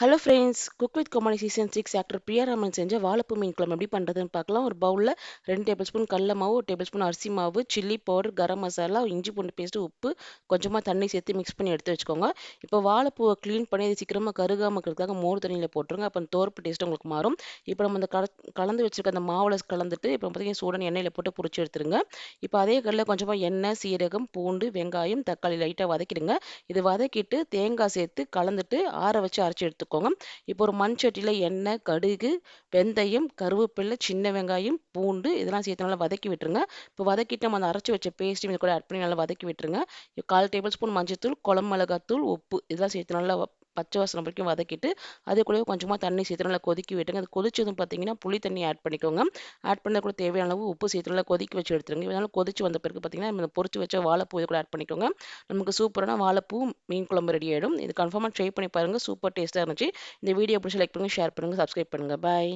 Hello friends cook with Comali season six actor Priya Raman செஞ்ச வாழைப்பூ மீன் குழம்பு எப்படி பண்ணுறதுன்னு பார்க்கலாம். ஒரு பவுலில் ரெண்டு டேபிள் ஸ்பூன் கடல மாவு ஒரு டேபிள் ஸ்பூன் அரிசி மாவு சில்லி பவுடர் கரம் மசாலா இஞ்சி பூண்டு பேஸ்ட்டு உப்பு கொஞ்சமாக தண்ணி சேர்த்து மிக்ஸ் பண்ணி எடுத்து வச்சுக்கோங்க. இப்போ வாழைப்பூவை க்ளீன் பண்ணி அது சீக்கிரமாக கருகாமல் இருக்கிறதுக்காக மோர் தண்ணியில் போட்டுருங்க. அப்போ தோர்ப்பு டேஸ்ட் உங்களுக்கு மாறும். இப்போ நம்ம அந்த கல கலந்து வச்சுருக்க அந்த மாவில் கலந்துட்டு இப்போ பார்த்தீங்கன்னா சூடன் எண்ணெயில் போட்டு பிடிச்சி எடுத்துருங்க. இப்போ அதே கடலில் கொஞ்சமாக எண்ணெய் சீரகம் பூண்டு வெங்காயம் தக்காளி லைட்டாக வதக்கிடுங்க. இது வதக்கிட்டு தேங்காய் சேர்த்து கலந்துட்டு ஆற வச்சு அரைச்சி எடுத்துக்கோங்க. இப்போ ஒரு மண் சட்டியில் எண்ணெய் கடுகு வெந்தயம் கருவேப்பிலை சின்ன வெங்காயம் பூண்டு இதெல்லாம் சேர்த்து நல்லா வதக்கி விட்டுருங்க. இப்போ வதக்கிட்டு நம்ம அந்த அரைச்சி வச்ச பேஸ்ட் இது கூட ஆட் பண்ணி நல்லா வதக்கி விட்டுருங்க. கால் டேபிள் ஸ்பூன் மஞ்சத்தூள் குழம்பு மிளகாத்தூள் உப்பு இதெல்லாம் சேர்த்து நல்லா பச்சை வாசனை வரைக்கும் வதக்கிட்டு அது கூட கொஞ்சமாக தண்ணி சேர்த்து நல்லா கொதிக்க விட்டுங்க அது கொதிச்சதும் பார்த்தீங்கன்னா புளி தண்ணி ஆட் பண்ணிக்கோங்க. ஆட் பண்ண கூட தேவையான அளவு உப்பு சேர்த்து நல்லா கொதிக்க வச்சு எடுத்துருங்க. இதனால் கொதிச்சு வந்த பிறகு பார்த்தீங்கன்னா நம்ம பொறிச்சு வச்ச வாழைப்பூ இது கூட ஆட் பண்ணிக்கோங்க. நமக்கு சூப்பரான வாழைப்பூ மீன் குழம்பு ரெடி ஆகிடும் இது கன்ஃபார்மாக ட்ரை பண்ணி பாருங்கள் சூப்பர் டேஸ்ட்டாக இருந்துச்சு. இந்த வீடியோ பிடிச்சி லைக் பண்ணுங்கள் ஷேர் பண்ணுங்கள் சப்ஸ்கிரைப் பண்ணுங்கள் பாய்